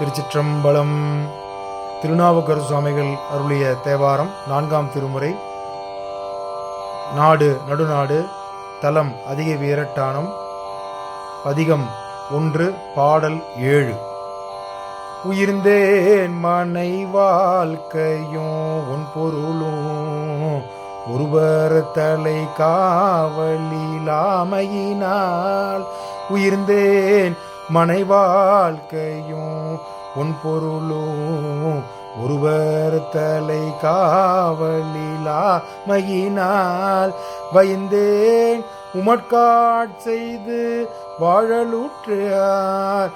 திருச்சிற்றம்பலம். திருநாவுக்கரசு சுவாமிகள் அருளிய தேவாரம் நான்காம் திருமுறை. நாடு நடுநாடு தலம் அதிக வீரட்டானம். அதிகம் ஒன்று பாடல் ஏழு. உயிர்ந்தேன் மனை வாழ்க்கையும் உன் பொருளும். ஒருவர் தலை காவலிலாமையினால் உயிர்ந்தேன் மனை வாழ்க்கையும் உன் பொருளும் ஒருவர் தலை காவலிலாமையினால் வயந்தேன் உமட்காட் செய்து வாழலுற்றார்.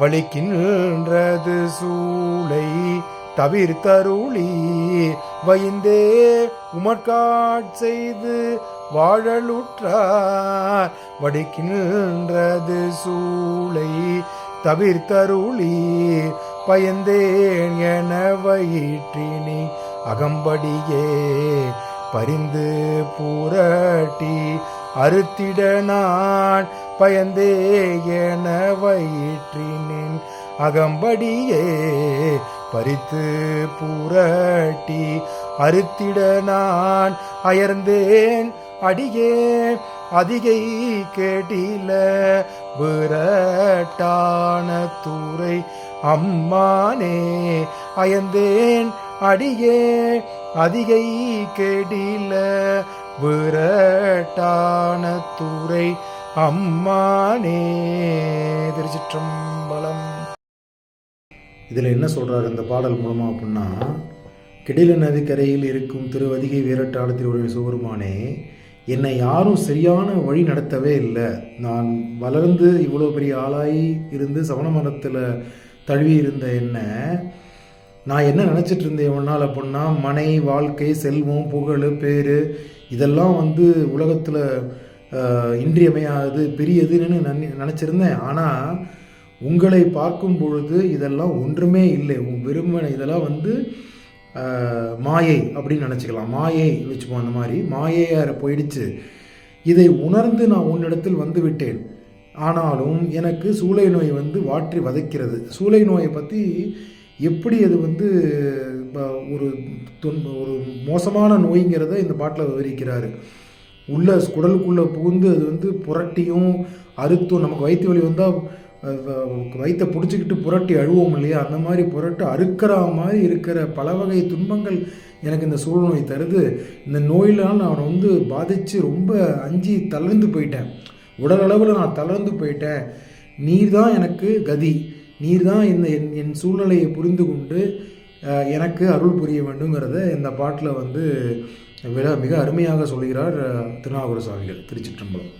வலிக்கின்றது சூளை தவிர்த்தருளி. வயந்தே உமட்காட் செய்து வாழலுற்றார். வடிக்கின்றது சூளை தவிர்த்தருளி பயந்தேன் என வயிற்றினி அகம்படியே பரிந்து பூரட்டி. அறுத்திட நான் பயந்தே என வயிற்றினின் அகம்படியே பறித்து பூரட்டி. அறுத்திட நான் அயர்ந்தேன். அடியே அதிகை கேட்டில விரட்டான தூரை. அம்மானே அயர்ந்தேன் அடியே அதிகை கேடில விரட்டான தூரை. அம்மானே திருச்சிற்றம்பலம். இதில் என்ன சொல்கிறார் இந்த பாடல் மூலமாக அப்படின்னா கிடில நதிக்கரையில் இருக்கும் திருவதிகை வீரட்டாளத்தில் ஒரு சிவருமானே என்னை யாரும் சரியான வழி நடத்தவே இல்லை. நான் வளர்ந்து இவ்வளோ பெரிய ஆளாகி இருந்து சமண மரத்தில் தழுவி இருந்த என்ன நான் என்ன நினச்சிட்டு இருந்தேன் ஒன்றால் அப்படின்னா மனை வாழ்க்கை செல்வம் புகழ் பேர் இதெல்லாம் வந்து உலகத்தில் இன்றியமையாது பெரியதுன்னு நன் நினச்சிருந்தேன். ஆனால் உங்களை பார்க்கும் பொழுது இதெல்லாம் ஒன்றுமே இல்லை. உன் விரும்பின இதெல்லாம் வந்து மாயை அப்படின்னு நினச்சிக்கலாம். மாயை வச்சுப்போம் அந்த மாதிரி. மாயையார போயிடுச்சு. இதை உணர்ந்து நான் உன்னிடத்தில் வந்து விட்டேன் ஆனாலும் எனக்கு சூளை நோய் வந்து வாற்றி வதைக்கிறது. சூளை நோயை பற்றி எப்படி அது வந்து ஒரு தொன் ஒரு மோசமான நோய்ங்கிறத இந்த பாட்டில் விவரிக்கிறாரு. உள்ள குடலுக்குள்ளே புகுந்து அது வந்து புரட்டியும் அறுத்தும் நமக்கு வயிற்று வலி வந்தால் வயிற்றை பிடிச்சிக்கிட்டு புரட்டி அழுவோம் இல்லையா? அந்த மாதிரி புரட்டு அறுக்கிற மாதிரி இருக்கிற பல வகை துன்பங்கள் எனக்கு இந்த சூழ்நோய் தருது. இந்த நோயினால் நான் வந்து பாதித்து ரொம்ப அஞ்சு தளர்ந்து போயிட்டேன். உடல் அளவில் நான் தளர்ந்து போயிட்டேன். நீர் தான் எனக்கு கதி. நீர் தான் இந்த என் என் சூழ்நிலையை புரிந்து கொண்டு எனக்கு அருள் புரிய வேண்டுங்கிறத இந்த பாட்டில் வந்து விட மிக அருமையாக சொல்கிறார் திருநாகூர சுவாமிகள் திருச்சிற்றம்பலம்.